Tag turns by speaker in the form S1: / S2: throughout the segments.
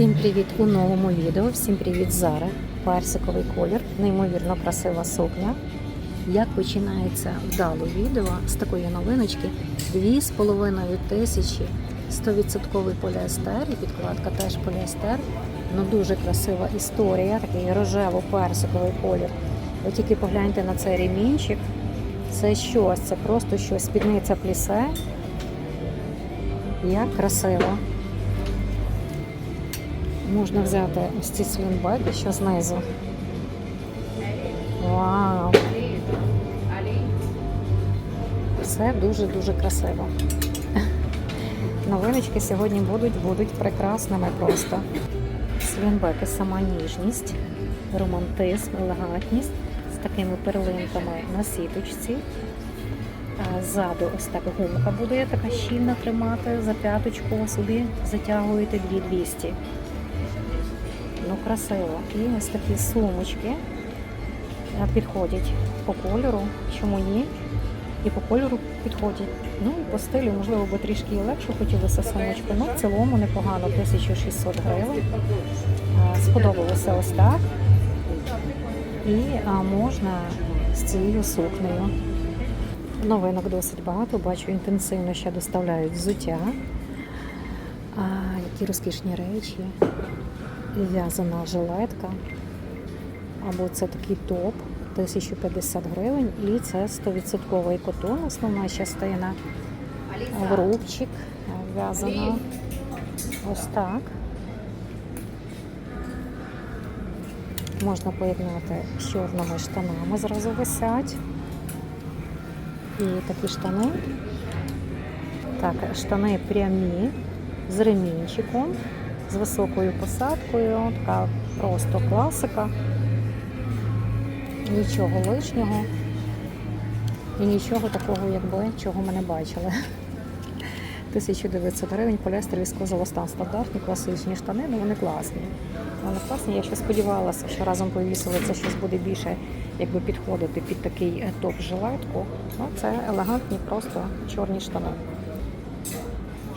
S1: Всім привіт у новому відео. Всім привіт Зара. Персиковий колір, неймовірно красива сукня. Як починається вдало відео з такої новиночки 2,5 тисячі 100% поліестер і підкладка теж поліестер. Ну дуже красива історія, такий рожево-персиковий колір. Ви тільки погляньте на цей ремінчик. Це щось, це просто щось. Спідниця плісе. Як красиво. Можна взяти ось ці слінбеки, що знизу. Вау! Все дуже-дуже красиво. Новиночки сьогодні будуть, будуть прекрасними просто. Слінбеки сама ніжність, романтизм, елегантність з такими перлинками на сіточці. Ззаду ось так гумка буде така щільно тримати, за п'яточку собі затягуєте 2200. Ну, красиво. І ось такі сумочки е, підходять по кольору, чому ні? І по кольору підходять. Ну і по стилю, можливо, би трішки і легше хотілося сумочку. Ну, в цілому непогано, 1600 гривень. Е, Сподобалося ось так. І а, можна з цією сукнею. Новинок досить багато, бачу, інтенсивно ще доставляють взуття. А, які розкішні речі в'язана жилетка. Або це такий топ 1050 гривень, і це 100% котон, основна частина. Рубчик в'язано ось так. Можна поєднати з чорними штанами, зразу висять. І такі штани. Так, штани прямі з ремінчиком з високою посадкою, така просто класика. Нічого лишнього і нічого такого, якби чого ми не бачили. 1900 гривень поліестер військово-золостан. Стандартні класичні штани, ну вони класні. Вони класні. Я ще сподівалася, що разом повісили це щось буде більше, якби підходити під такий е, топ-жилетку. Ну, це елегантні, просто чорні штани.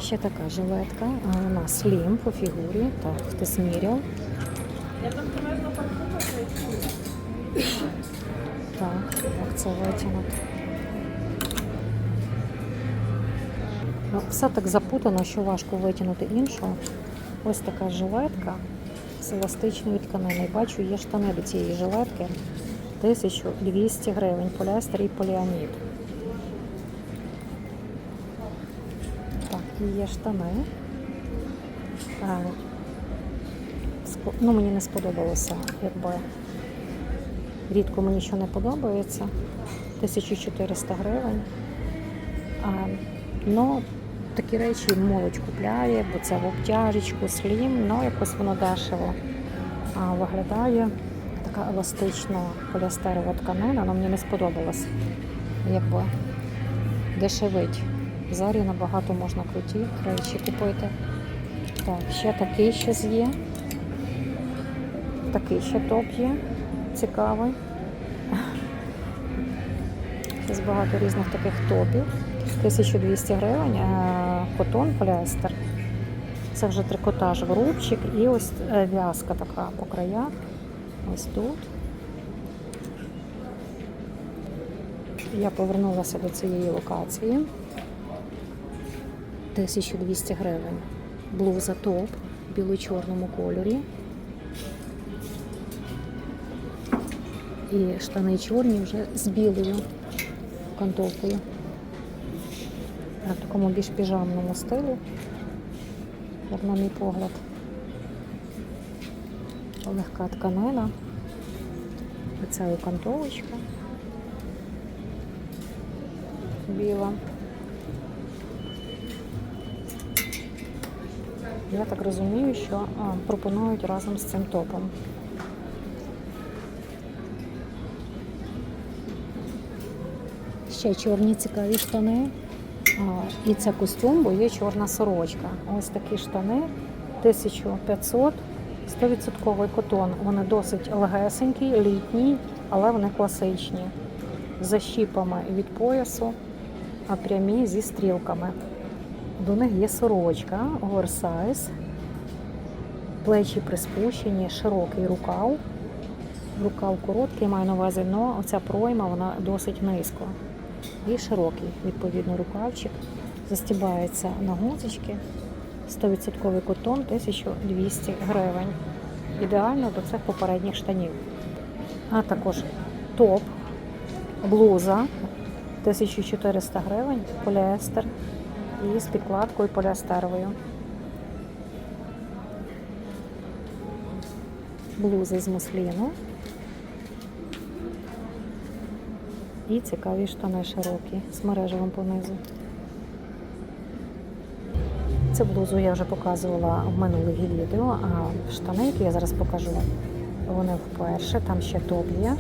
S1: Ще така жилетка. А у нас слім по фігурі. Так, хтось міряв. Так, як це витягнути. Ну, все так запутано, що важко витягнути іншу. Ось така жилетка з еластичної тканини. Бачу, є штани до цієї жилетки. 1200 гривень. Поліестер і поліамід. Так, і є штани. А, Ну, мені не сподобалося, якби рідко мені що не подобається. 1400 гривень. А, ну, такі речі молодь купляє, бо це в обтяжечку, слім, ну якось воно дешево а, виглядає. Така еластична поліастерова тканина, але мені не сподобалась. Якби дешевить. Зарі набагато можна круті речі купити. Так, ще такий щось є. Такий ще топ є. Цікавий. Зараз багато різних таких топів. 1200 гривень, е, котон, поліестер. Це вже трикотаж в рубчик і ось е, в'язка така по краях. Ось тут. Я повернулася до цієї локації. 1200 гривень. Блуза топ в біло-чорному кольорі. І штани чорні вже з білою кантовкою. На такому більш піжамному стилі, як на мій погляд. Легка тканина. Оця окантовочка. Біла. Я так розумію, що пропонують разом з цим топом. Ще чорні цікаві штани. І це костюм, бо є чорна сорочка. Ось такі штани 1500, 100% котон. Вони досить легесенькі, літні, але вони класичні. З защіпами від поясу, а прямі зі стрілками. До них є сорочка, оверсайз. плечі приспущені, широкий рукав. Рукав короткий, маю на увазі, але оця пройма вона досить низько. І широкий, відповідно, рукавчик. Застібається на гузочки. 100% котон 1200 гривень. Ідеально до цих попередніх штанів. А також топ, блуза 1400 гривень, поліестер і з підкладкою поліестеровою. Блузи з мусліну. І цікаві штани широкі з мережевим понизу. Цю блузу я вже показувала в минулих відео, а штани, які я зараз покажу, вони вперше, там ще топ є.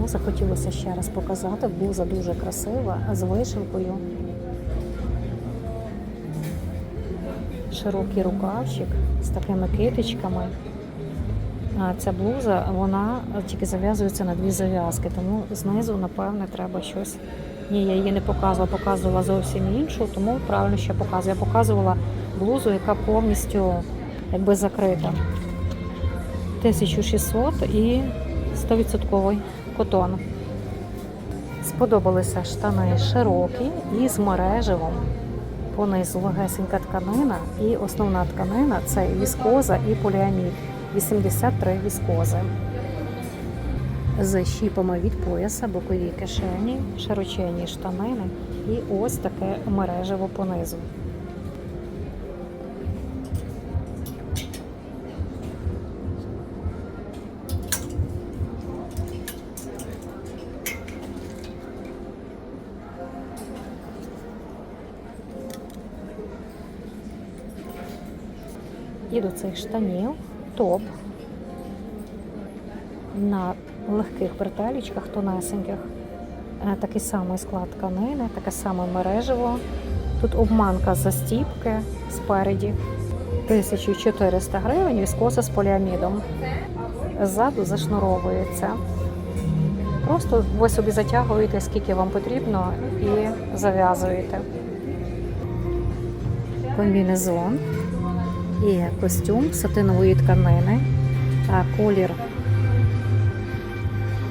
S1: Ну, захотілося ще раз показати. Блуза дуже красива, з вишивкою. Широкий рукавчик з такими китичками. А ця блуза, вона тільки зав'язується на дві зав'язки, тому знизу, напевне, треба щось. Ні, я її не показувала, показувала зовсім іншу, тому правильно ще показую. Я показувала блузу, яка повністю якби закрита. 1600 і 100% котон. Сподобалися штани широкі і з мереживом. Понизу легесенька тканина і основна тканина це віскоза і поліамід. 83 віскози. З щіпами від пояса, бокові кишені, широчені штанини і ось таке мережево понизу. І до цих штанів топ на легких бретелечках, тонесеньких. Е, Такий самий склад тканини, таке саме мережево. Тут обманка застіпки спереді. 1400 гривень віскоза з поліамідом. Ззаду зашнуровується. Просто ви собі затягуєте, скільки вам потрібно, і зав'язуєте. Комбінезон і костюм сатинової тканини, а колір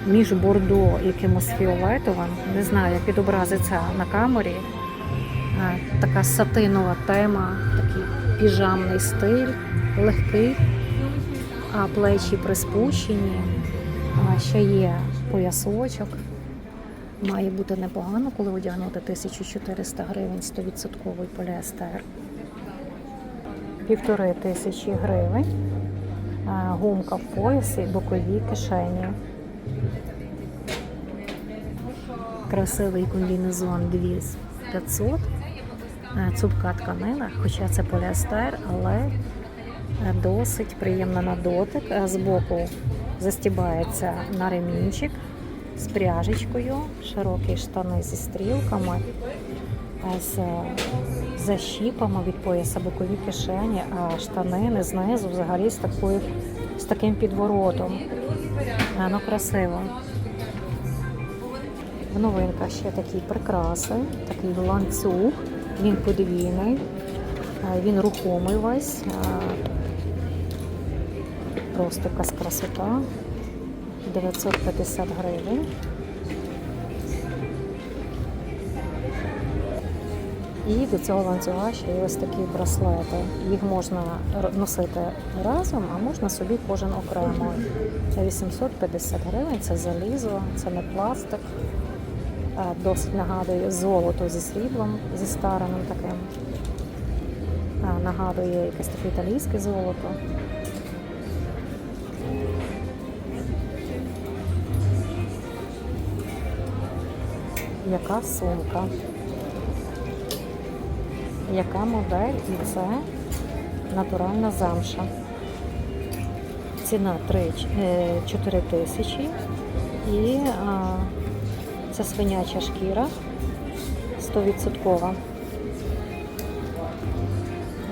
S1: між бордо і якимось фіолетовим. Не знаю, як відобразиться на камері. Така сатинова тема, такий піжамний стиль, легкий, а плечі приспущені, а ще є поясочок. Має бути непогано, коли одягнути 1400 гривень 100% поліестер. Півтори тисячі гривень, гумка в поясі, бокові кишені. Красивий комбінезон 2500. Е, Цупка тканина, хоча це поліестер, але досить приємна на дотик. Збоку застібається на ремінчик з пряжечкою, широкі штани зі стрілками, з защіпами від пояса бокові кишені, а штанини знизу взагалі з такою з таким підворотом. Е, Ну, красиво. В новинках ще такі прикраси, такий ланцюг, він подвійний, він рухомий весь. Просто якась красота. 950 гривень. І до цього ланцюга ще є ось такі браслети. Їх можна носити разом, а можна собі кожен окремо. Це 850 гривень, це залізо, це не пластик. Е, Досить нагадує золото зі сріблом, зі стареним таким. Е, Нагадує якесь таке італійське золото. Яка сумка? Яка модель? І це натуральна замша. Ціна 3, 4 тисячі. І а, це свиняча шкіра 100%.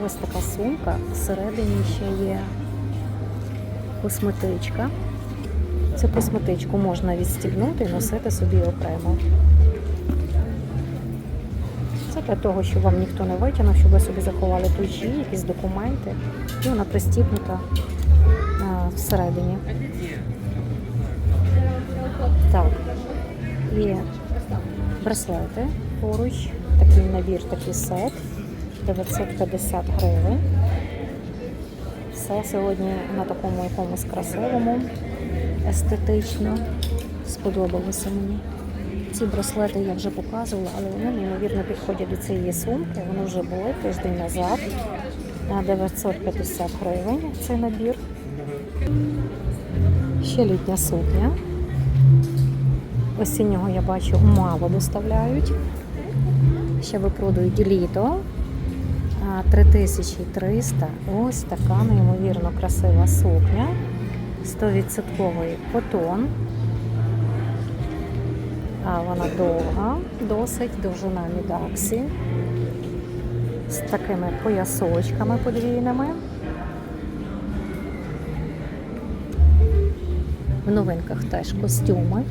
S1: Ось така сумка. Всередині ще є косметичка. Цю косметичку можна відстібнути і носити собі окремо. Це для того, щоб вам ніхто не витягнув, щоб ви собі заховали ключі, якісь документи. І вона пристібнута а, всередині. Так. І браслети поруч. Такий набір, такий сет. 950 гривень. Все сьогодні на такому якомусь красивому, естетично. Сподобалося мені. Ці браслети я вже показувала, але вони неймовірно підходять до цієї сумки. Вони вже були тиждень назад. На 950 гривень цей набір. Ще літня сукня. Осіннього я бачу мало доставляють. Ще випродають літо. 3300. Ось така неймовірно красива сукня. 100% котон. Вона довга, досить довжина мідаксі. З такими поясочками подвійними. В новинках теж костюми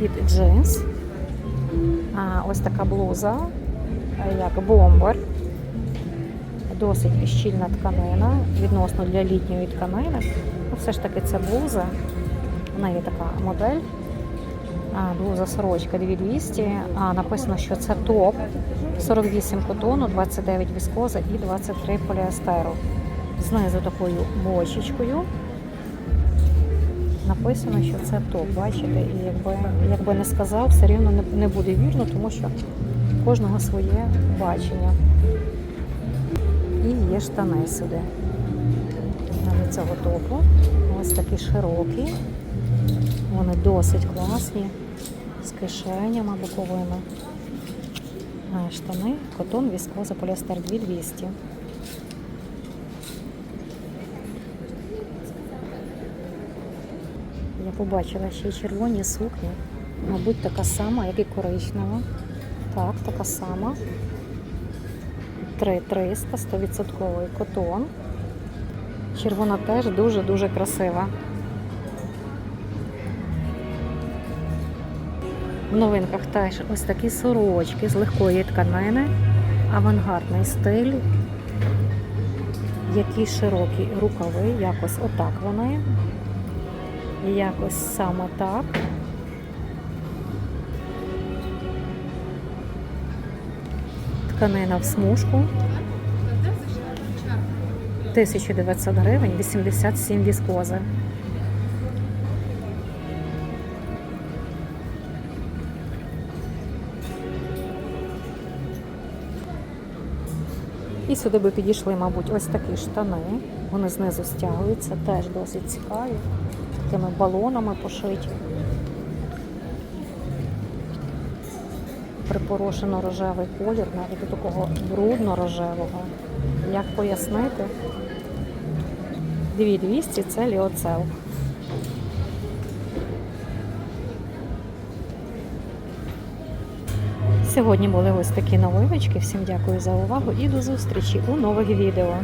S1: під джинс. А ось така блуза, як бомбер. Досить щільна тканина, відносно для літньої тканини. Ну, все ж таки це блуза. Вона є така модель. Блуза сорочка 2200. А написано, що це топ 48 котону, 29 віскоза і 23 поліестеру. Знизу такою бочечкою. Написано, що це топ. Бачите, і якби, якби не сказав, все рівно не, не буде вірно, тому що кожного своє бачення. І є штани сюди. До цього топу. Ось такі широкі. Вони досить класні, з кишенями боковими. Штани, котон, віскоза, поліестер 2200. Я побачила ще й червоні сукні. Мабуть, така сама, як і коричнева. Так, така сама. 3300, 100% котон. Червона теж дуже-дуже красива. В новинках теж ось такі сорочки з легкої тканини, авангардний стиль, які широкі рукави, якось отак вони, якось саме так. Тканина в смужку. 1900 гривень, 87 віскози. І сюди би підійшли, мабуть, ось такі штани. Вони знизу стягуються, теж досить цікаві. Такими балонами пошиті. Припорошено рожевий колір, навіть до такого брудно-рожевого. Як пояснити? 2200 це ліоцел. Сьогодні були ось такі новиночки. Всім дякую за увагу і до зустрічі у нових відео.